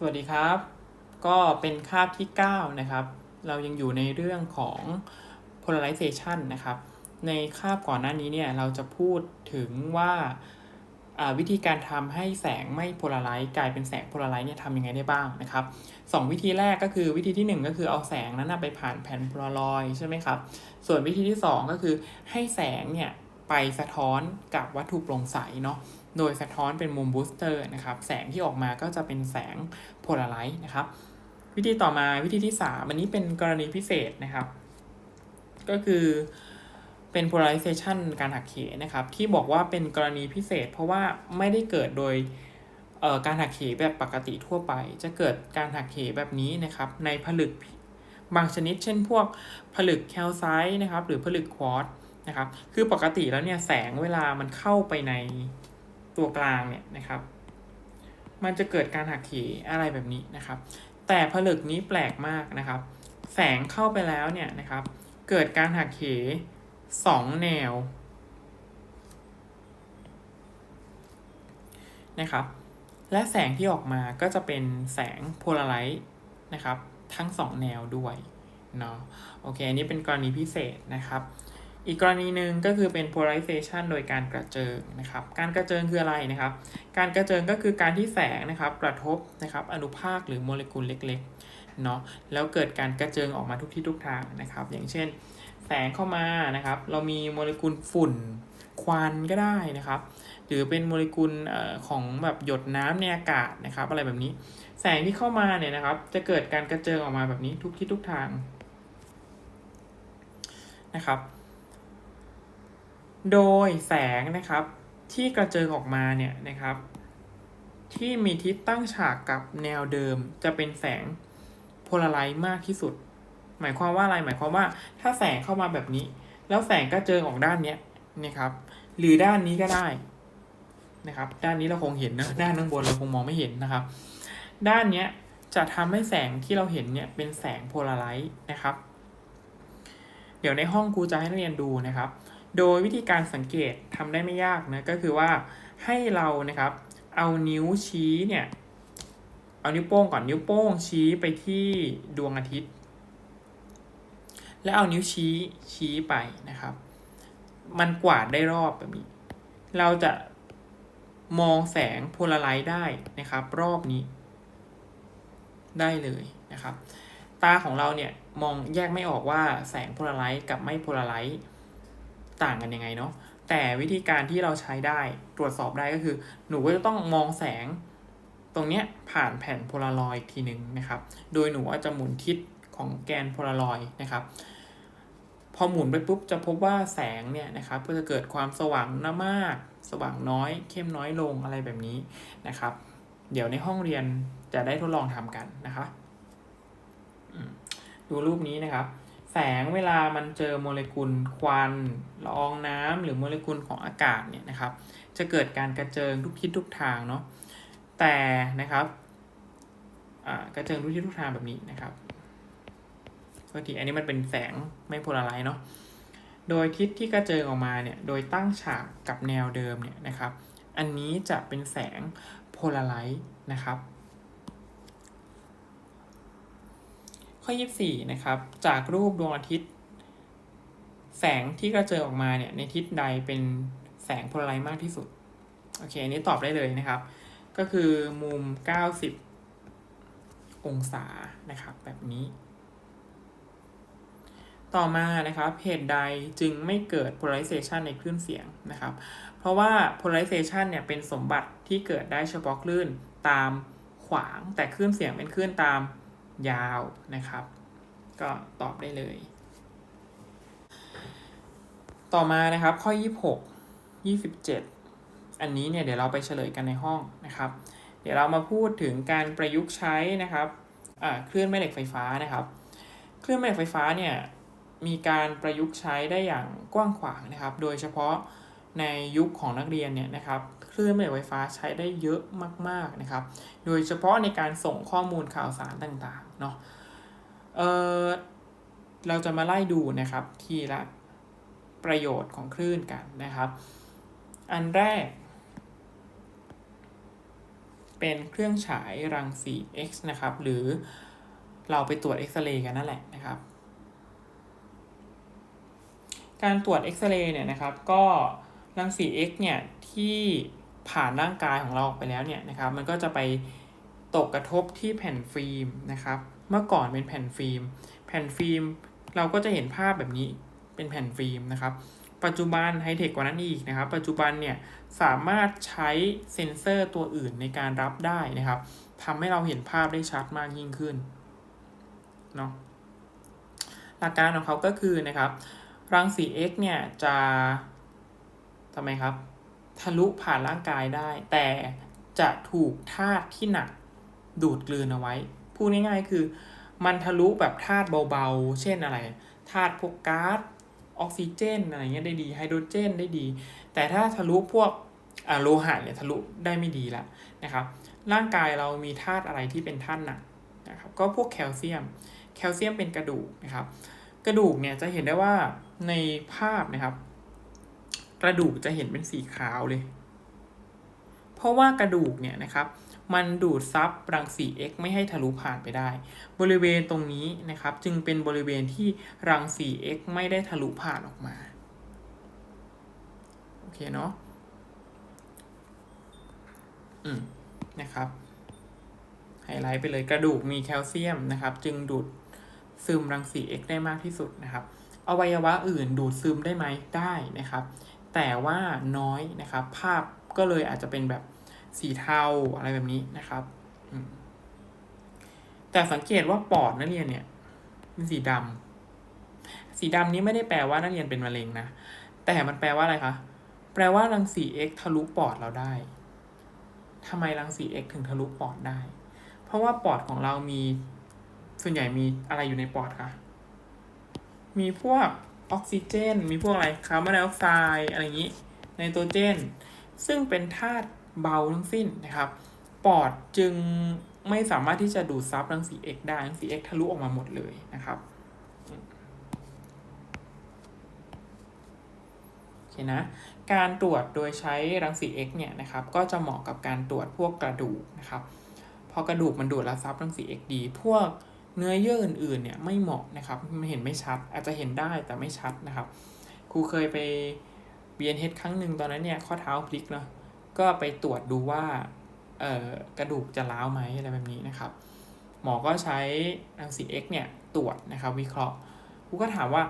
สวัสดีครับ ก็เป็นคาบที่ 9 นะครับ เรายังอยู่ในเรื่องของ polarization นะครับ ในคาบก่อนหน้านี้เนี่ยเราจะพูดถึงว่าอ่าวิธีการทำให้แสงไม่ polarize กลายเป็นแสง polarize เนี่ยทำยังไงได้บ้างนะครับสองวิธีแรกก็คือวิธีที่ 1 ก็คือเอาแสงนั้นนะไปผ่านแผ่นโพลารอยใช่ไหมครับ ส่วนวิธีที่ 2 ก็คือให้แสงเนี่ยไปสะท้อนกับวัตถุโปร่งใสเนาะ โดยสะท้อนเป็นมุมบูสเตอร์นะครับ แสงที่ออกมาก็จะเป็นแสงโพลาไรต์นะครับ วิธีต่อมาวิธีที่ 3 อันนี้เป็นกรณีพิเศษนะครับ ก็คือเป็น polarization การหักเหนะครับ ที่บอกว่าเป็นกรณีพิเศษ เพราะว่าไม่ได้เกิดโดยการหักเหแบบปกติทั่วไป จะเกิดการหักเหแบบนี้นะครับ ในผลึกบางชนิด เช่นพวกผลึกแคลไซต์นะครับ หรือผลึกควอตนะครับ คือปกติแล้วเนี่ยแสงเวลามันเข้าไปใน ตัวกลางเนี่ยนะครับ มันจะเกิดการหักเหอะไรแบบนี้นะครับ แต่ผลึกนี้แปลกมากนะครับ แสงเข้าไปแล้วเนี่ยนะครับ เกิดการหักเหสองแนวนะครับ และแสงที่ออกมาก็จะเป็นแสงโพลาไรต์นะครับ ทั้งสองแนวด้วยเนาะโอเค อันนี้เป็นกรณีพิเศษนะครับ อีกกรณีหนึ่งก็คือเป็น polarization โดยการกระเจิงนะครับ การกระเจิงคืออะไรนะครับ การกระเจิงก็คือการที่แสงนะครับกระทบนะครับอนุภาคหรือโมเลกุลเล็กๆเนาะแล้วเกิดการกระเจิงออกมาทุกที่ทุกทางนะครับ อย่างเช่น แสงเข้ามานะครับ เรามีโมเลกุลฝุ่นควันก็ได้นะครับ หรือเป็นโมเลกุลของแบบหยดน้ำในอากาศนะครับ อะไรแบบนี้ แสงที่เข้ามาเนี่ยนะครับ จะเกิดการกระเจิงออกมาแบบนี้ทุกที่ทุกทางนะครับ โดยแสงนะครับที่กระเจิงออกมาเนี่ยนะครับ ที่มีทิศตั้งฉากกับแนวเดิมจะเป็นแสงโพลาไรต์มากที่สุด หมายความว่าอะไรหมายความว่าถ้าแสงเข้ามาแบบนี้ แล้วแสงกระเจิงออกด้านเนี้ยนะครับ หรือด้านนี้ก็ได้นะครับ ด้านนี้เราคงเห็นนะด้านข้างบนเราคงมองไม่เห็นนะครับ ด้านเนี้ยจะทำให้แสงที่เราเห็นเนี่ยเป็นแสงโพลาไรต์นะครับ เดี๋ยวในห้องครูจะให้นักเรียนดูนะครับ โดยวิธีการสังเกตทำได้ไม่ยากนะก็คือว่าให้เรานะครับเอานิ้วชี้เนี่ยเอานิ้วโป้งก่อนนิ้วโป้งชี้ไปที่ดวงอาทิตย์ แล้วเอานิ้วชี้ชี้ไปนะครับ มันกวาดได้รอบแบบนี้ เราจะมองแสงโพลาไรต์ได้นะครับ รอบนี้ ได้เลยนะครับ ตาของเราเนี่ยมองแยกไม่ออกว่าแสงโพลาไรต์กับไม่โพลาไร ต่างกันยังไงเนาะแต่วิธีการที่เราใช้ได้ตรวจสอบได้ก็คือ หนูก็จะต้องมองแสงตรงเนี้ยผ่านแผ่นโพลารอยด์อีกทีหนึ่งนะครับ โดยหนูอาจจะหมุนทิศของแกนโพลารอยด์นะครับ พอหมุนไปปุ๊บจะพบว่าแสงเนี่ยนะครับก็จะเกิดความสว่างน้ามาก สว่างน้อย เข้มน้อยลงอะไรแบบนี้นะครับ เดี๋ยวในห้องเรียนจะได้ทดลองทำกันนะคะดูรูปนี้นะครับ งเวลามันเจอโมเลกุลควันละอองน้ำหรือโมเลกุลของอากาศเนี่ยนะครับ จะเกิดการกระเจิงทุกทิศทุกทางเนาะแต่นะครับกระเจิงทุกทิศทุกทางแบบนี้นะครับโทษทีอันนี้มันเป็นแสงไม่โพลาไรต์เนาะโดยทิศที่กระเจิงออกมาเนี่ยโดยตั้งฉากกับแนวเดิมเนี่ยนะครับ อันนี้จะเป็นแสงโพลาไรต์นะครับ ข้อ 24 นะครับ จากรูปดวงอาทิตย์ แสงที่กระเจิงออกมาเนี่ยในทิศใดเป็นแสงโพลาไรต์มากที่สุด โอเค อันนี้ตอบได้เลยนะครับ ก็คือมุม 90 องศานะครับ แบบนี้ ต่อมานะครับเหตุใดจึงไม่เกิด polarization ในคลื่นเสียงนะครับ เพราะว่า polarization เนี่ยเป็นสมบัติที่เกิดได้เฉพาะคลื่นตามขวางแต่คลื่นเสียงเป็นคลื่นตาม ยาวนะครับ ก็ตอบได้เลย ต่อมานะครับข้อ 26 27 อันนี้เนี่ยเดี๋ยวเราไปเฉลยกันในห้องนะครับ เดี๋ยวเรามาพูดถึงการประยุกต์ใช้นะครับอ่าคลื่อนแม่เหล็กไฟฟ้านะครับ เคลื่อนแม่เหล็กไฟฟ้าเนี่ยมีการประยุกต์ใช้ได้อย่างกว้างขวางนะครับ โดยเฉพาะ ในยุคของนักเรียนเนี่ยนะครับคลื่นแม่เหล็กไฟฟ้าใช้ได้เยอะมากๆนะครับ โดยเฉพาะในการส่งข้อมูลข่าวสารต่างๆเนาะเออเราจะมาไล่ดูนะครับทีละประโยชน์ของคลื่นกันนะครับ อันแรก เป็นเครื่องฉายรังสี X นะครับ หรือเราไปตรวจเอ็กซเรย์กันนั่นแหละนะครับ การตรวจเอ็กซเรย์เนี่ยนะครับก็ รังสี X เนี่ยที่ผ่านร่างกายของเราออกไปแล้วเนี่ยนะครับมันก็จะไปตกกระทบที่แผ่นฟิล์มนะครับเมื่อก่อนเป็นแผ่นฟิล์ม แผ่นฟิล์มเราก็จะเห็นภาพแบบนี้เป็นแผ่นฟิล์มนะครับปัจจุบันไฮเทคกว่านั้นอีกนะครับ ปัจจุบันเนี่ยสามารถใช้เซ็นเซอร์ตัวอื่นในการรับได้นะครับทำให้เราเห็นภาพได้ชัดมากยิ่งขึ้นเนาะหลักการของเขาก็คือนะครับรังสี X เนี่ยจะ ทำไมครับ ทะลุผ่านร่างกายได้ แต่จะถูกธาตุที่หนักดูดกลืนเอาไว้ พูดง่ายๆคือ มันทะลุแบบธาตุเบาๆ เช่นอะไรธาตุพวกก๊าซออกซิเจนอะไรเงี้ยได้ดีไฮโดรเจนได้ดี แต่ถ้าทะลุพวกโลหะเนี่ยทะลุได้ไม่ดีละนะครับ ร่างกายเรามีธาตุอะไรที่เป็นธาตุหนักนะครับก็พวกแคลเซียม แคลเซียมเป็นกระดูกนะครับ กระดูกเนี่ยจะเห็นได้ว่าในภาพนะครับ กระดูกจะเห็นเป็นสีขาวเลย เพราะว่ากระดูกเนี่ยนะครับ มันดูดซับรังสี X ไม่ให้ทะลุผ่านไปได้ บริเวณตรงนี้นะครับ จึงเป็นบริเวณที่รังสี X ไม่ได้ทะลุผ่านออกมา โอเคเนาะ อืม นะครับไฮไลท์ไปเลยกระดูกมีแคลเซียมนะครับ จึงดูดซึมรังสี X ได้มากที่สุดนะครับ อวัยวะอื่นดูดซึมได้ไหมได้นะครับ แต่ว่าน้อยนะครับ ภาพก็เลยอาจจะเป็นแบบสีเทาอะไรแบบนี้นะครับ แต่สังเกตว่าปอดนักเรียนเนี่ยเป็นสีดำสีดำนี้ไม่ได้แปลว่านักเรียนเป็นมะเร็งนะ แต่มันแปลว่าอะไรคะ แปลว่ารังสี X ทะลุปอดเราได้ทำไมรังสี X ถึงทะลุปอดได้ เพราะว่าปอดของเรามีส่วนใหญ่มีอะไรอยู่ในปอดคะ มีพวก ออกซิเจน มีพวกอะไรคาร์บอนไดออกไซด์อะไรอย่างนี้ไนโตรเจน ซึ่งเป็นธาตุเบาทั้งสิ้นนะครับ ปอดจึงไม่สามารถที่จะดูดซับรังสี X ได้รังสี X ทะลุออกมาหมดเลยนะครับโอเคนะการตรวจโดยใช้รังสี X เนี่ยนะครับ ก็จะเหมาะกับการตรวจพวกกระดูกนะครับ พอกระดูกมันดูดรับซับรังสี X ดี พวก เนื้อเยื่ออื่นๆเนี่ยไม่เหมาะนะครับมันเห็นไม่ชัด อาจจะเห็นได้แต่ไม่ชัดนะครับ ครูเคยไปเบียนเฮดครั้งหนึ่งตอนนั้นเนี่ยข้อเท้าพลิกเนาะก็ไปตรวจดูว่าเอ่อกระดูกจะร้าวไหมอะไรแบบนี้นะครับ หมอก็ใช้รังสี X เนี่ยตรวจนะครับวิเคราะห์ครูก็ถามว่า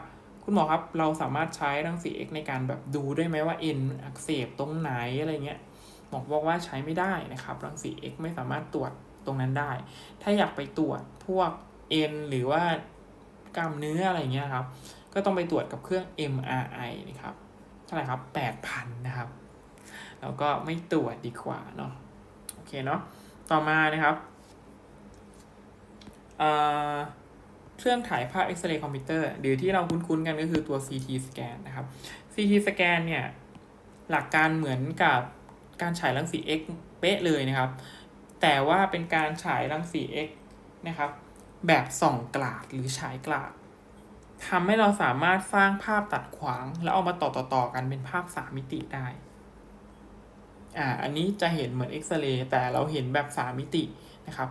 คุณหมอครับเราสามารถใช้รังสี X ในการแบบดูได้ไหมว่าเอ็นอักเสบตรงไหนอะไรเงี้ยหมอบอกว่าใช้ไม่ได้นะครับ รังสี X ไม่สามารถตรวจตรงนั้นได้ ถ้าอยากไปตรวจพวก เอ็นหรือว่ากล้ามเนื้ออะไรเงี้ยครับ ก็ต้องไปตรวจกับเครื่อง MRI นะครับเท่าไหร่ครับ8,000นะครับแล้วก็ไม่ตรวจดีกว่าเนาะโอเคเนาะต่อมานะครับเครื่องถ่ายภาพเอ็กซเรย์คอมพิวเตอร์หรือที่เราคุ้นๆกันก็คือตัว CT สแกนนะครับ CT สแกนเนี่ย หลักการเหมือนกับการฉายรังสี X เป๊ะเลยนะครับ แต่ว่าเป็นการฉายรังสี X นะครับ แบบส่องกลาดหรือฉายกลาดทำให้เราสามารถสร้างภาพตัดขวาง แล้วเอามาต่อต่อๆกันเป็นภาพสามมิติได้ อ่า อันนี้จะเห็นเหมือนเอ็กซเรย์แต่เราเห็นแบบสามมิตินะครับ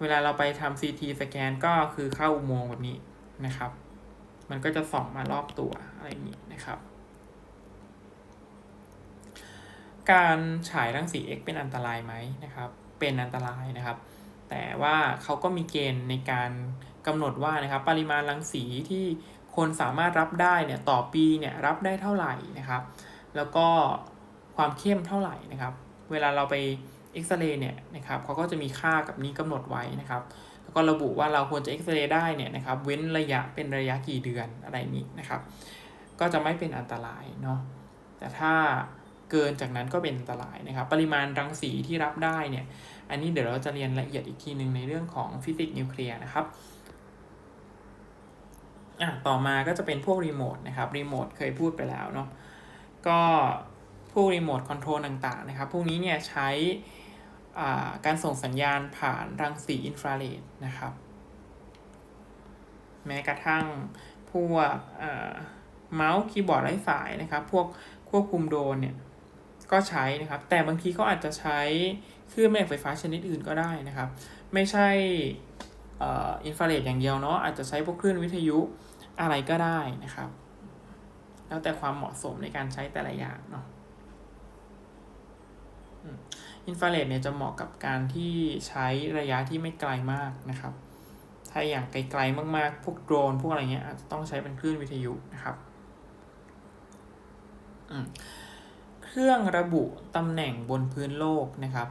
เวลาเราไปทำ CT สแกนก็คือเข้าอุโมงค์แบบนี้นะครับ มันก็จะส่องมารอบตัวอะไรอย่างนี้นะครับ การฉายรังสี X เป็นอันตรายไหมนะครับ เป็นอันตรายนะครับ แต่ว่าเขาก็มีเกณฑ์ในการกำหนดว่านะครับปริมาณรังสีที่คนสามารถรับได้เนี่ยต่อปีเนี่ยรับได้เท่าไหร่นะครับ แล้วก็ความเข้มเท่าไหร่นะครับ เวลาเราไปเอ็กซเรย์เนี่ยนะครับเขาก็จะมีค่ากับนี้กำหนดไว้นะครับ แล้วก็ระบุว่าเราควรจะเอ็กซเรย์ได้เนี่ยนะครับเว้นระยะเป็นระยะกี่เดือนอะไรนี้นะครับ ก็จะไม่เป็นอันตรายเนาะแต่ถ้า เกินจากนั้นก็เป็นอันตรายนะครับ ปริมาณรังสีที่รับได้เนี่ย อันนี้เดี๋ยวเราจะเรียนละเอียดอีกทีหนึ่งในเรื่องของฟิสิกส์นิวเคลียร์นะครับอะต่อมาก็จะเป็นพวกรีโมทนะครับรีโมทเคยพูดไปแล้วเนาะก็พวกรีโมทคอนโทรลต่างๆนะครับ พวกนี้เนี่ยใช้การส่งสัญญาณผ่านรังสีอินฟราเรดนะครับ แม้กระทั่งพวกเมาส์คีย์บอร์ดไร้สายนะครับ พวกควบคุมโดรนเนี่ย ก็ใช้นะครับ แต่บางทีเขาอาจจะใช้คลื่นแม่เหล็กไฟฟ้าชนิดอื่นก็ได้นะครับ ไม่ใช่อินฟราเรดอย่างเดียวเนาะอาจจะใช้พวกคลื่นวิทยุอะไรก็ได้นะครับ แล้วแต่ความเหมาะสมในการใช้แต่ละอย่างเนาะอินฟราเรดเนี่ยจะเหมาะกับการที่ใช้ระยะที่ไม่ไกลมากนะครับ ถ้าอย่างไกลๆมากๆ พวกโดรนพวกอะไรเงี้ยอาจจะต้องใช้เป็นคลื่นวิทยุนะครับ อืม เครื่องระบุตำแหน่งบนพื้นโลกนะครับ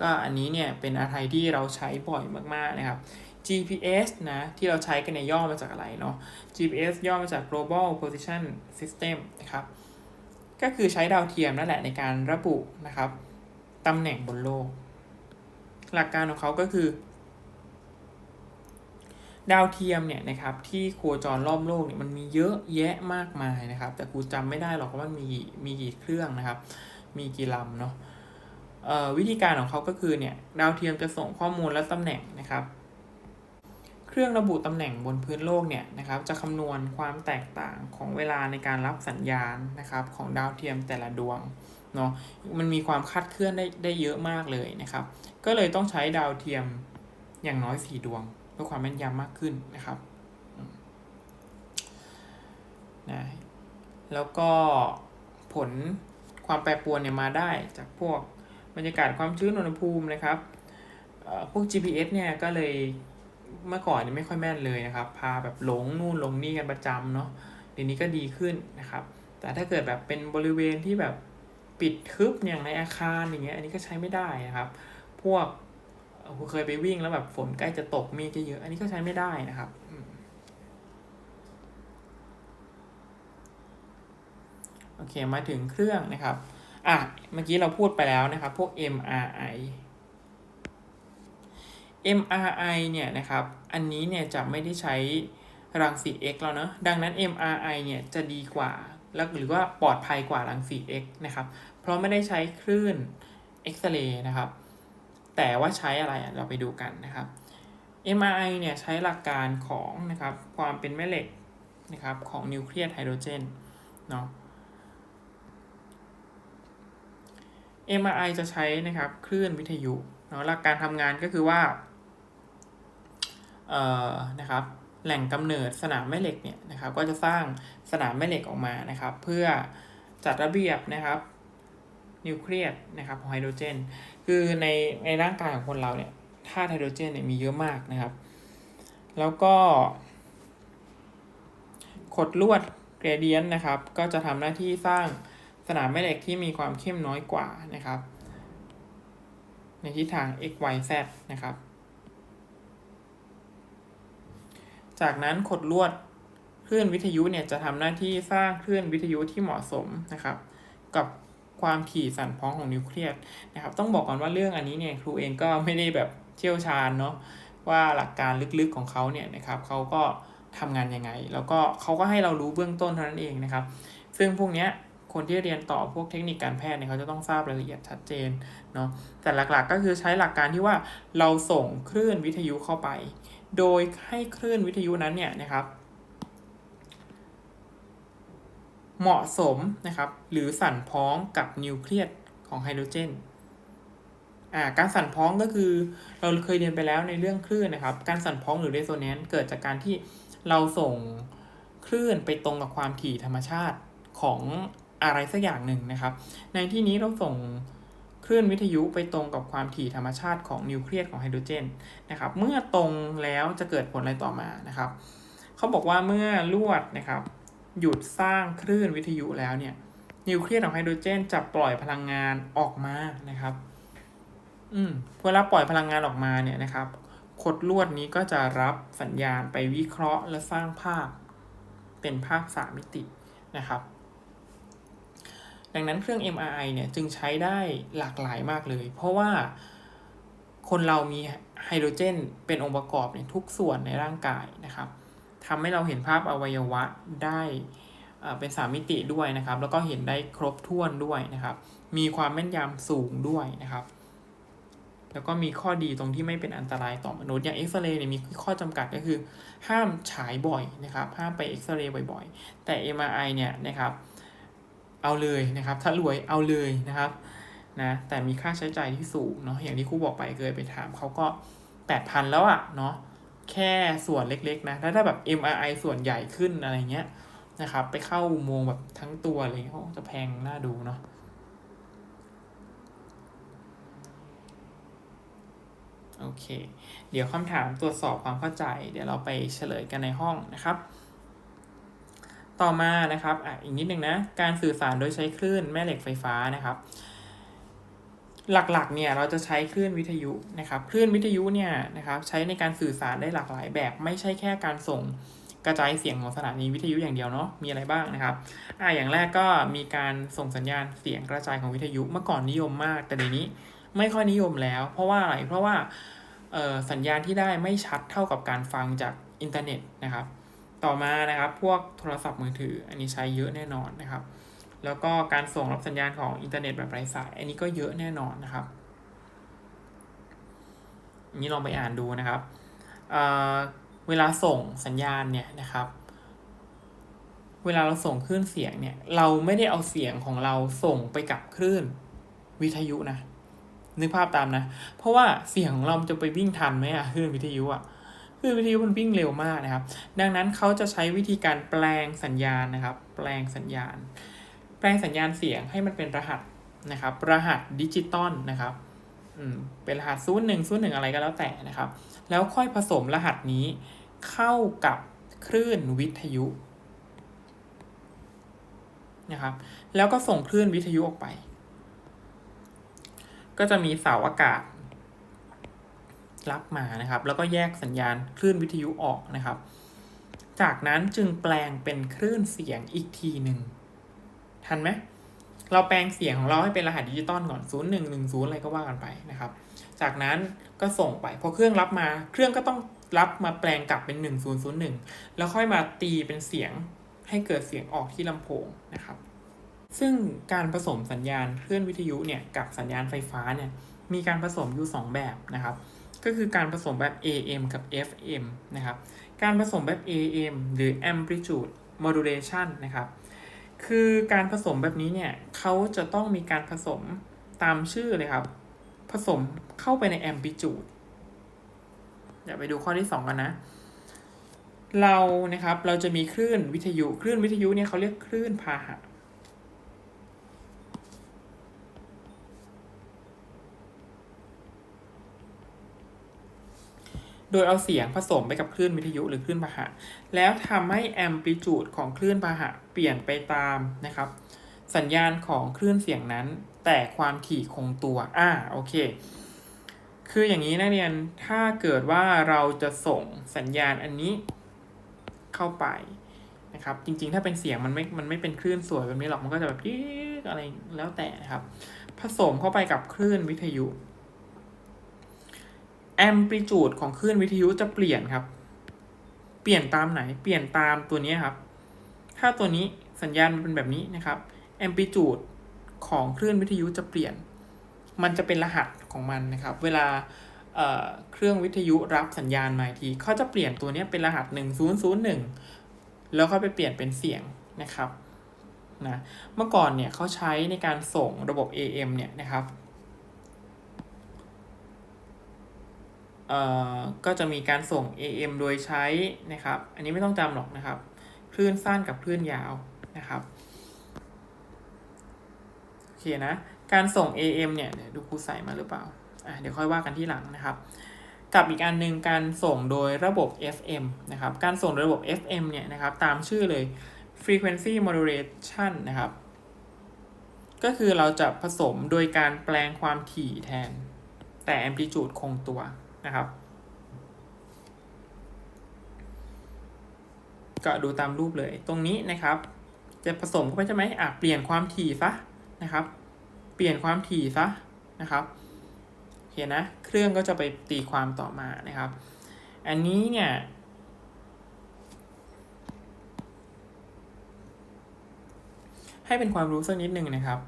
ก็อันนี้เนี่ยเป็นอะไรที่เราใช้บ่อยมากๆนะครับ GPS นะที่เราใช้กันในย่อมาจากอะไรเนาะ GPS ย่อมาจาก global position system นะครับ ก็คือใช้ดาวเทียมนั่นแหละในการระบุนะครับตำแหน่งบนโลก หลักการของเขาก็คือ ดาวเทียมเนี่ยนะครับที่โคจรรอบโลกเนี่ยมันมีเยอะแยะมากมายนะครับ แต่กูจำไม่ได้หรอกว่ามันมีมีกี่เครื่องนะครับ มีกี่ลำเนาะวิธีการของเขาก็คือเนี่ยดาวเทียมจะส่งข้อมูลและตำแหน่งนะครับ เครื่องระบุตำแหน่งบนพื้นโลกเนี่ยนะครับ จะคำนวณความแตกต่างของเวลาในการรับสัญญาณนะครับของดาวเทียมแต่ละดวงเนาะมันมีความคาดเคลื่อนได้ได้เยอะมากเลยนะครับ ก็เลยต้องใช้ดาวเทียมอย่างน้อยสี่ดวง เพื่อความแม่นยำมากขึ้นนะครับนะแล้วก็ผลความแปรปรวนเนี่ยมาได้จากพวกบรรยากาศความชื้นอุณหภูมินะครับพวก GPS เนี่ยก็เลยเมื่อก่อนเนี่ยไม่ค่อยแม่นเลยนะครับ พาแบบหลงนู่นหลงนี่กันประจำเนาะเดี๋ยวนี้ก็ดีขึ้นนะครับ แต่ถ้าเกิดแบบเป็นบริเวณที่แบบปิดทึบอย่างในอาคารอย่างเงี้ยอันนี้ก็ใช้ไม่ได้นะครับ พวก ผมเคยไปวิ่งแล้วแบบฝนใกล้จะตกมีเยอะอันนี้ก็ใช้ไม่ได้นะครับโอเคมาถึงเครื่องนะครับอะเมื่อกี้เราพูดไปแล้วนะครับ พวก MRI MRI เนี่ยนะครับ อันนี้เนี่ยจะไม่ได้ใช้รังสี X แล้วเนาะดังนั้น MRI เนี่ยจะดีกว่าแล้วหรือว่าปลอดภัยกว่ารังสี X นะครับ เพราะไม่ได้ใช้คลื่นเอ็กซเรย์นะครับ แต่ว่าใช้อะไรเราไปดูกันนะครับ MRI เนี่ยใช้หลักการของนะครับความเป็นแม่เหล็กนะครับของนิวเคลียสไฮโดรเจนเนาะ MRI จะใช้นะครับคลื่นวิทยุเนาะหลักการทำงานก็คือว่าเอ่อนะครับแหล่งกำเนิดสนามแม่เหล็กเนี่ยนะครับก็จะสร้างสนามแม่เหล็กออกมานะครับ เพื่อจัดระเบียบนะครับ นิวเคลียสนะครับของไฮโดรเจน คือในในร่างกายของคนเราเนี่ยธาตุไฮโดรเจนเนี่ยมีเยอะมากนะครับ แล้วก็ขดลวดเกรเดียนนะครับ ก็จะทำหน้าที่สร้างสนามแม่เหล็กที่มีความเข้มน้อยกว่านะครับ ในทิศทาง x y z นะครับ จากนั้นขดลวดคลื่นวิทยุเนี่ยจะทำหน้าที่สร้างคลื่นวิทยุที่เหมาะสมนะครับ กับ ความถี่สั่นพ้องของนิวเคลียสนะครับต้องบอกก่อนว่าเรื่องอันนี้เนี่ยครูเองก็ไม่ได้แบบเชี่ยวชาญเนาะว่าหลักการลึกๆของเขาเนี่ยนะครับเขาก็ทำงานยังไง แล้วก็เขาก็ให้เรารู้เบื้องต้นเท่านั้นเองนะครับ ซึ่งพวกเนี้ยคนที่เรียนต่อพวกเทคนิคการแพทย์เนี่ยเขาจะต้องทราบรายละเอียดชัดเจนเนาะแต่หลักๆก็คือใช้หลักการที่ว่าเราส่งคลื่นวิทยุเข้าไป โดยให้คลื่นวิทยุนั้นเนี่ยนะครับ เหมาะสมนะครับ หรือสั่นพ้องกับนิวเคลียสของไฮโดรเจนอ่าการสั่นพ้องก็คือเราเคยเรียนไปแล้วในเรื่องคลื่นนะครับ การสั่นพ้องหรือเรโซเนนซ์เกิดจากการที่เราส่งคลื่นไปตรงกับความถี่ธรรมชาติของอะไรสักอย่างหนึ่งนะครับ ในที่นี้เราส่งคลื่นวิทยุไปตรงกับความถี่ธรรมชาติของนิวเคลียสของไฮโดรเจนนะครับ เมื่อตรงแล้วจะเกิดผลอะไรต่อมานะครับ เขาบอกว่าเมื่อลวดนะครับ หยุดสร้างคลื่นวิทยุแล้วเนี่ยนิวเคลียสของไฮโดรเจนจะปล่อยพลังงานออกมานะครับ อืมเวลาปล่อยพลังงานออกมาเนี่ยนะครับขดลวดนี้ก็จะรับสัญญาณไปวิเคราะห์และสร้างภาพเป็นภาพสามมิตินะครับ ดังนั้นเครื่อง MRI เนี่ยจึงใช้ได้หลากหลายมากเลย เพราะว่าคนเรามีไฮโดรเจนเป็นองค์ประกอบในทุกส่วนในร่างกายนะครับ ทำให้เราเห็นภาพอวัยวะได้เป็นสามมิติด้วยนะครับ แล้วก็เห็นได้ครบถ้วนด้วยนะครับ มีความแม่นยำสูงด้วยนะครับ แล้วก็มีข้อดีตรงที่ไม่เป็นอันตรายต่อมนุษย์อย่างเอ็กซเรย์เนี่ยมีข้อจำกัดก็คือ ห้ามฉายบ่อยนะครับ ห้ามไปเอ็กซเรย์บ่อยๆ แต่ MRI เนี่ยนะครับ เอาเลยนะครับ ถ้ารวยเอาเลยนะครับนะแต่มีค่าใช้จ่ายที่สูงเนาะอย่างที่ครูบอกไปเคยไปถามเขาก็แปดพันแล้วอะเนาะ แค่ส่วนเล็กๆนะแล้วถ้าแบบ MRI ส่วนใหญ่ขึ้นอะไรเงี้ยนะครับ ไปเข้าอุโมงค์แบบทั้งตัวอะไรเงี้ยจะแพงน่าดูเนาะโอเค เดี๋ยวคำถามตรวจสอบความเข้าใจ เดี๋ยวเราไปเฉลยกันในห้องนะครับ ต่อมานะครับอะอีกนิดนึงนะ การสื่อสารโดยใช้คลื่นแม่เหล็กไฟฟ้านะครับ หลักๆเนี่ยเราจะใช้คลื่นวิทยุนะครับคลื่นวิทยุเนี่ยนะครับใช้ในการสื่อสารได้หลากหลายแบบ ไม่ใช่แค่การส่งกระจายเสียงของสถานีวิทยุอย่างเดียวเนาะมีอะไรบ้างนะครับอ่าอย่างแรกก็มีการส่งสัญญาณเสียงกระจายของวิทยุเมื่อก่อนนิยมมาก แต่เดี๋ยวนี้ไม่ค่อยนิยมแล้ว เพราะว่าอะไรเพราะว่าสัญญาณที่ได้ไม่ชัดเท่ากับการฟังจากอินเทอร์เน็ตนะครับ ต่อมานะครับพวกโทรศัพท์มือถืออันนี้ใช้เยอะแน่นอนนะครับ แล้วก็การส่งรับสัญญาณของอินเทอร์เน็ตแบบไร้สาย อันนี้ก็เยอะแน่นอนนะครับ นี้ลองไปอ่านดูนะครับเเวลาส่งสัญญาณเนี่ยนะครับ เวลาเราส่งคลื่นเสียงเนี่ย เราไม่ได้เอาเสียงของเราส่งไปกับคลื่นวิทยุนะนึกภาพตามนะ เพราะว่าเสียงของเราจะไปวิ่งทันไหมอะคลื่นวิทยุอะคลื่นวิทยุมันวิ่งเร็วมากนะครับ ดังนั้นเขาจะใช้วิธีการแปลงสัญญาณนะครับ แปลงสัญญาณ ปลงสัญญาณเสียงให้มันเป็นรหัสนะครับ รหัสดิจิตอลนะครับอืมเป็นรหัสศูนย์หนึ่งศูนย์หนึ่งอะไรก็แล้วแต่นะครับ แล้วค่อยผสมรหัสนี้เข้ากับคลื่นวิทยุนะครับ แล้วก็ส่งคลื่นวิทยุออกไป ก็จะมีเสาอากาศ รับมานะครับ แล้วก็แยกสัญญาณคลื่นวิทยุออกนะครับ จากนั้นจึงแปลงเป็นคลื่นเสียงอีกทีหนึ่ง ทันไหมเราแปลงเสียงของเราให้เป็นรหัสดิจิตอลก่อน 0 1 1 0 อะไรก็ว่ากันไปนะครับ จากนั้นก็ส่งไปพอเครื่องรับมา เครื่องก็ต้องรับมาแปลงกลับเป็น 1001 แล้วค่อยมาตีเป็นเสียงให้เกิดเสียงออกที่ลำโพงนะครับ ซึ่งการผสมสัญญาณคลื่นวิทยุเนี่ยกับสัญญาณไฟฟ้าเนี่ยมีการผสมอยู่ 2 แบบนะครับ ก็คือการผสมแบบ AM กับ FM นะครับ การผสมแบบ AM หรือ amplitude modulation นะครับ คือการผสมแบบนี้เนี่ยเขาจะต้องมีการผสมตามชื่อเลยครับ ผสมเข้าไปในแอมพลิจูดเดี๋ยวไปดูข้อที่ 2 กันนะ เรานะครับเราจะมีคลื่นวิทยุ คลื่นวิทยุเนี่ยเขาเรียกคลื่นพาหะ โดยเอาเสียงผสมไปกับคลื่นวิทยุหรือคลื่นพาหะ แล้วทำให้แอมพลิจูดของคลื่นพาหะเปลี่ยนไปตามนะครับ สัญญาณของคลื่นเสียงนั้น แต่ความถี่คงตัว อ่า โอเค คืออย่างนี้นักเรียน ถ้าเกิดว่าเราจะส่งสัญญาณอันนี้เข้าไปนะครับ จริงๆ ถ้าเป็นเสียงมันไม่ มันไม่เป็นคลื่นสวยแบบนี้หรอก มันก็จะแบบยืดอะไรแล้วแต่นะครับ ผสมเข้าไปกับคลื่นวิทยุ แอมพลิจูดของคลื่นวิทยุจะเปลี่ยนครับ เปลี่ยนตามไหน เปลี่ยนตามตัวนี้ครับ ถ้าตัวนี้สัญญาณมันเป็นแบบนี้นะครับแอมพลิจูดของคลื่นวิทยุจะเปลี่ยน มันจะเป็นรหัสของมันนะครับ เวลาเเครื่องวิทยุรับสัญญาณมาทีเขาจะเปลี่ยนตัวนี้เป็นรหัส 1001 แล้วก็ไปเปลี่ยนเป็นเสียงนะครับนะ เมื่อก่อนเนี่ยเขาใช้ในการส่งระบบ AM เนี่ยนะครับ ก็จะมีการส่ง AM โดยใช้นะครับ อันนี้ไม่ต้องจำหรอกนะครับ คลื่นสั้นกับคลื่นยาวนะครับ โอเคนะ การส่ง AM เนี่ยเดี๋ยวดูครูใส่มาหรือเปล่า อะเดี๋ยวค่อยว่ากันที่หลังนะครับ กับอีกอันหนึ่งการส่งโดยระบบ FM นะครับ การส่งโดยระบบ FM เนี่ยนะครับ ตามชื่อเลย frequency modulation นะครับ ก็คือเราจะผสมโดยการแปลงความถี่แทน แต่ amplitude คงตัว นะครับ ก็ดูตามรูปเลย ตรงนี้นะครับ จะผสมเข้าไปใช่ไหมอะเปลี่ยนความถี่ซะนะครับ เปลี่ยนความถี่ซะนะครับเห็นนะ เครื่องก็จะไปตีความต่อมานะครับ อันนี้เนี่ยให้เป็นความรู้สักนิดหนึ่งนะครับ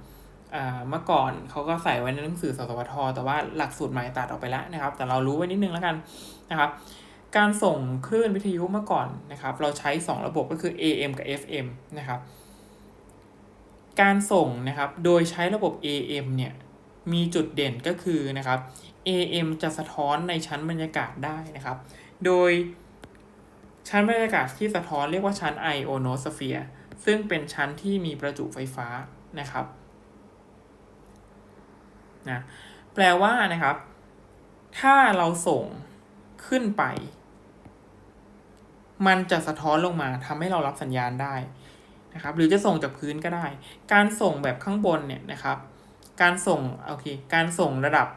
เมื่อก่อนเขาก็ใส่ไว้ในหนังสือสสวท แต่ว่าหลักสูตรใหม่ตัดออกไปแล้วนะครับ แต่เรารู้ไว้นิดนึงแล้วกันนะครับ การส่งคลื่นวิทยุเมื่อก่อนนะครับ เราใช้ 2 ระบบก็คือ AM กับ FM นะครับ การส่งนะครับ โดยใช้ระบบ AM เนี่ย มีจุดเด่นก็คือนะครับ AM จะสะท้อนในชั้นบรรยากาศได้นะครับ โดยชั้นบรรยากาศที่สะท้อนเรียกว่าชั้น ionosphere ซึ่งเป็นชั้นที่มีประจุไฟฟ้านะครับ นะแปลว่านะครับ ถ้าเราส่งขึ้นไป มันจะสะท้อนลงมาทำให้เรารับสัญญาณได้นะครับ หรือจะส่งจากพื้นก็ได้ การส่งแบบข้างบนเนี่ยนะครับ การส่งโอเค การส่งระดับ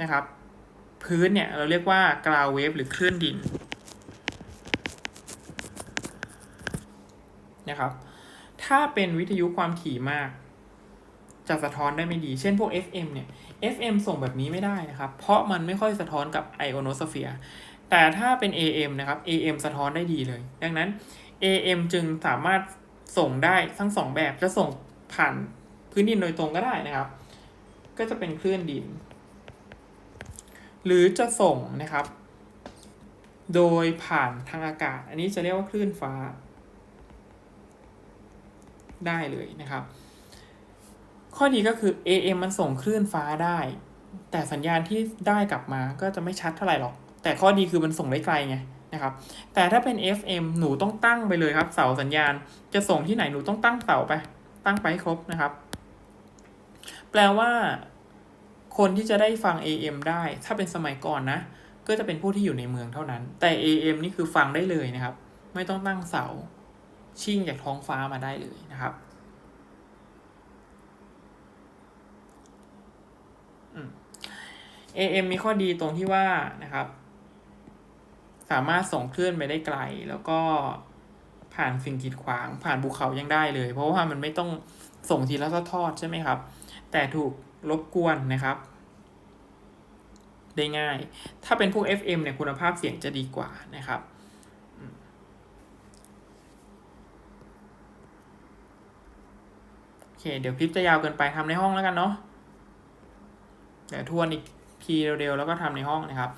นะครับ พื้นเนี่ยเราเรียกว่ากราวเวฟหรือคลื่นดินนะครับ ถ้าเป็นวิทยุความถี่มาก จะสะท้อนได้ไม่ดี เช่นพวก FM เนี่ย FM ส่งแบบนี้ไม่ได้นะครับ เพราะมันไม่ค่อยสะท้อนกับ ionosphere แต่ถ้าเป็น AM นะครับ AM สะท้อนได้ดีเลย ดังนั้น AM จึงสามารถส่งได้ทั้งสองแบบ จะส่งผ่านพื้นดินโดยตรงก็ได้นะครับ ก็จะเป็นคลื่นดิน หรือจะส่งนะครับ โดยผ่านทางอากาศ อันนี้จะเรียกว่าคลื่นฟ้า ได้เลยนะครับ ข้อดีก็คือ AM มันส่งคลื่นฟ้าได้ แต่สัญญาณที่ได้กลับมาก็จะไม่ชัดเท่าไหร่หรอก แต่ข้อดีคือมันส่งได้ไกลไงนะครับ แต่ถ้าเป็น FM หนูต้องตั้งไปเลยครับ เสาสัญญาณจะส่งที่ไหนหนูต้องตั้งเสาไป ตั้งไปให้ครบนะครับ แปลว่า คนที่จะได้ฟัง AM ได้ ถ้าเป็นสมัยก่อนนะ ก็จะเป็นผู้ที่อยู่ในเมืองเท่านั้น แต่ AM นี่คือฟังได้เลยนะครับ ไม่ต้องตั้งเสาชิ่งจากท้องฟ้ามาได้เลยนะครับ AM มีข้อดีตรงที่ว่านะครับ สามารถส่งคลื่นไปได้ไกล แล้วก็ผ่านสิ่งกีดขวาง ผ่านภูเขายังได้เลย เพราะว่ามันไม่ต้องส่งทีละทอดใช่ไหมครับ แต่ถูกรบกวนนะครับ ได้ง่าย ถ้าเป็นพวก FM เนี่ยคุณภาพเสียงจะดีกว่านะครับโอเค เดี๋ยวคลิปจะยาวเกินไปทำในห้องแล้วกันเนาะ เดี๋ยวทวนอีกทีเร็วๆ แล้วก็ทำในห้องนะครับ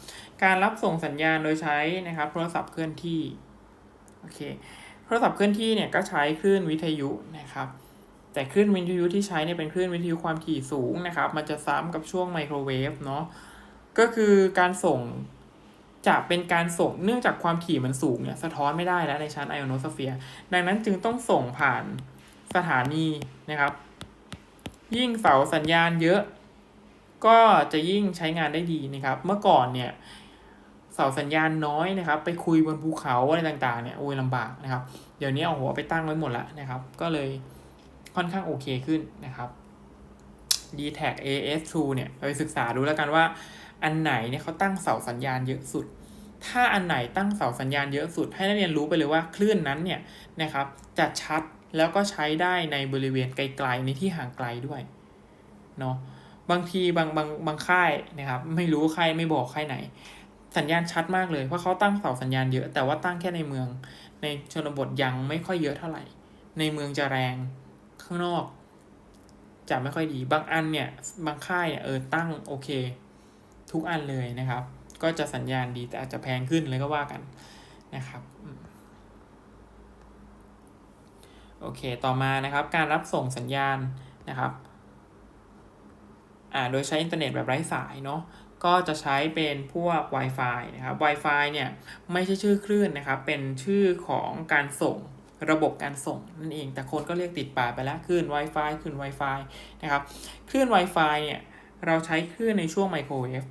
การรับส่งสัญญาณโดยใช้นะครับโทรศัพท์เคลื่อนที่โอเคโทรศัพท์เคลื่อนที่เนี่ยก็ใช้คลื่นวิทยุนะครับแต่คลื่นวิทยุที่ใช้เนี่ยเป็นคลื่นวิทยุความถี่สูงนะครับ มันจะซ้ำกับช่วงไมโครเวฟเนาะก็คือการส่งจะเป็นการส่งเนื่องจากความถี่มันสูงเนี่ยสะท้อนไม่ได้แล้วในชั้นไอออนสเฟียร์ดังนั้นจึงต้องส่งผ่านสถานีนะครับ ยิ่งเสาสัญญาณเยอะ ก็จะยิ่งใช้งานได้ดีนะครับ เมื่อก่อนเนี่ยเสาสัญญาณน้อยนะครับ ไปคุยบนภูเขาอะไรต่างๆเนี่ยโอ้ยลำบากนะครับ เดี๋ยวนี้เอาหัวไปตั้งไว้หมดแล้วนะครับ ก็เลยค่อนข้างโอเคขึ้นนะครับ d t a c AS2 เนี่ยไปศึกษาดูแล้วกันว่า อันไหนเนี่ยเขาตั้งเสาสัญญาณเยอะสุด ถ้าอันไหนตั้งเสาสัญญาณเยอะสุด ให้นักเรียนรู้ไปเลยว่าคลื่นนั้นเนี่ยนะครับจะชัดแล้วก็ใช้ได้ในบริเวณไกลๆในที่ห่างไกลด้วยเนาะ บางทีบางบางบางค่ายนะครับ ไม่รู้ค่ายไม่บอกค่ายไหน สัญญาณชัดมากเลยเพราะเขาตั้งเสาสัญญาณเยอะ แต่ว่าตั้งแค่ในเมือง ในชนบทยังไม่ค่อยเยอะเท่าไหร่ ในเมืองจะแรงข้างนอก จะไม่ค่อยดีบางอันเนี่ย บางค่ายเนี่ยเออตั้งโอเค ทุกอันเลยนะครับ ก็จะสัญญาณดีแต่อาจจะแพงขึ้นเลยก็ว่ากันนะครับโอเค ต่อมานะครับ การรับส่งสัญญาณนะครับ อ่าโดยใช้อินเทอร์เน็ตแบบไร้สายเนาะก็จะใช้เป็นพวก Wi-Fi นะครับ Wi-Fi เนี่ยไม่ใช่ชื่อคลื่นนะครับ เป็นชื่อของการส่งระบบการส่งนั่นเอง แต่คนก็เรียกติดปากไปแล้วคลื่น Wi-Fi คลื่น Wi-Fi นะครับคลื่น Wi-Fi เนี่ยเราใช้คลื่นในช่วงไมโครเวฟ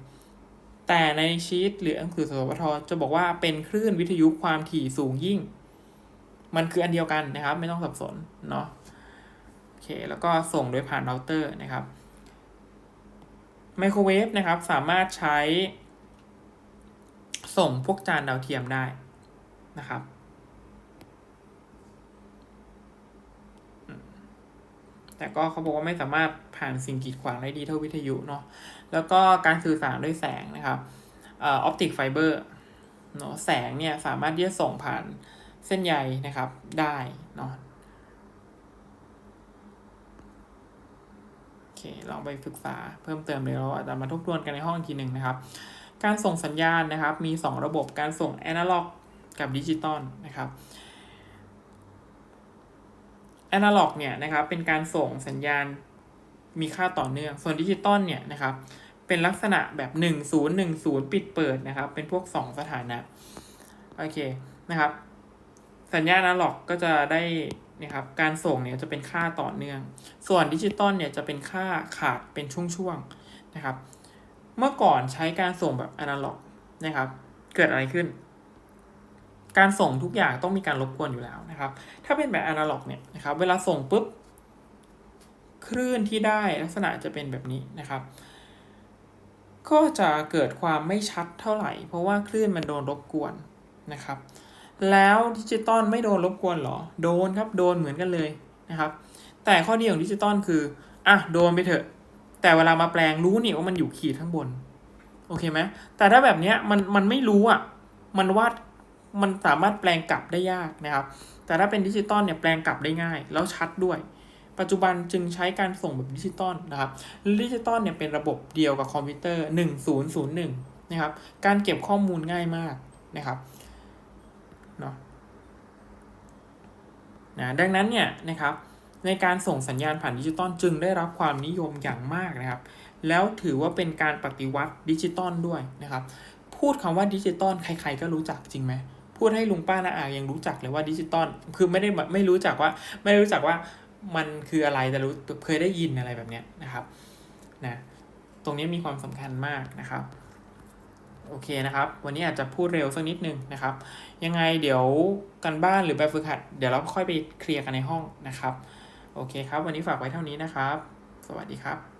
แต่ในชีตหรืออังกฤษสวทจะบอกว่าเป็นคลื่นวิทยุความถี่สูงยิ่ง มันคืออันเดียวกันนะครับ ไม่ต้องสับสนเนาะโอเคแล้วก็ส่งโดยผ่านเราเตอร์นะครับ ไมโครเวฟนะครับ สามารถใช้ส่งพวกจานดาวเทียมได้นะครับ แต่ก็เขาบอกว่าไม่สามารถผ่านสิ่งกีดขวางได้ดีเท่าวิทยุเนาะ แล้วก็การสื่อสารด้วยแสงนะครับออปติกไฟเบอร์เนาะแสงเนี่ยสามารถที่จะส่งผ่านเส้นใยนะครับได้เนาะ โอ เคลองไปศึกษาเพิ่มเติมเดี๋ยวเราอาจจะมาทบทวนกันในห้องอีกทีหนึ่งนะครับ การส่งสัญญาณนะครับ มี 2 ระบบการส่งแอนะล็อกกับดิจิตอลนะครับแอนะล็อกเนี่ยนะครับเป็นการส่งสัญญาณมีค่าต่อเนื่อง ส่วนดิจิตอลเนี่ยนะครับเป็นลักษณะแบบ 1010 ปิดเปิดนะครับ เป็นพวก 2 สถานะ โอเคนะครับ สัญญาณอนาล็อกก็จะได้ นะครับการส่งเนี่ยจะเป็นค่าต่อเนื่อง ส่วนดิจิตอลเนี่ยจะเป็นค่าขาดเป็นช่วงๆนะครับ เมื่อก่อนใช้การส่งแบบอนาล็อกนะครับ เกิดอะไรขึ้น การส่งทุกอย่างต้องมีการรบกวนอยู่แล้วนะครับ ถ้าเป็นแบบอนาล็อกเนี่ยนะครับ เวลาส่งปุ๊บคลื่นที่ได้ลักษณะจะเป็นแบบนี้นะครับ ก็จะเกิดความไม่ชัดเท่าไหร่ เพราะว่าคลื่นมันโดนรบกวนนะครับ แล้วดิจิตอลไม่โดนรบกวนเหรอ โดนครับโดนเหมือนกันเลยนะครับ แต่ข้อดีของดิจิตอลคืออะโดนไปเถอะ แต่เวลามาแปลงรู้นี่ว่ามันอยู่ขีดข้างบน โอเคไหมแต่ถ้าแบบเนี้ยมันมันไม่รู้อะ มันวาดมันสามารถแปลงกลับได้ยากนะครับ แต่ถ้าเป็นดิจิตอลเนี่ยแปลงกลับได้ง่าย แล้วชัดด้วย ปัจจุบันจึงใช้การส่งแบบดิจิตอลนะครับ ดิจิตอลเนี่ยเป็นระบบเดียวกับคอมพิวเตอร์ 1001 นะครับ การเก็บข้อมูลง่ายมากนะครับ เนาะนะดังนั้นเนี่ยนะครับในการส่งสัญญาณผ่านดิจิตอลจึงได้รับความนิยมอย่างมากนะครับ แล้วถือว่าเป็นการปฏิวัติดิจิตอลด้วยนะครับ พูดคำว่าดิจิตอลใครๆก็รู้จักจริงไหมพูดให้ลุงป้านาอายังรู้จักเลยว่าดิจิตอลคือไม่ได้ไม่รู้จักว่าไม่รู้จักว่ามันคืออะไรแต่รู้เคยได้ยินอะไรแบบเนี้ยนะครับนะตรงนี้มีความสำคัญมากนะครับ โอเคนะครับ วันนี้อาจจะพูดเร็วสักนิดนึงนะครับ ยังไงเดี๋ยวกันบ้านหรือแบบฝึกหัด เดี๋ยวเราค่อยไปเคลียร์กันในห้องนะครับ โอเคครับ วันนี้ฝากไว้เท่านี้นะครับ สวัสดีครับ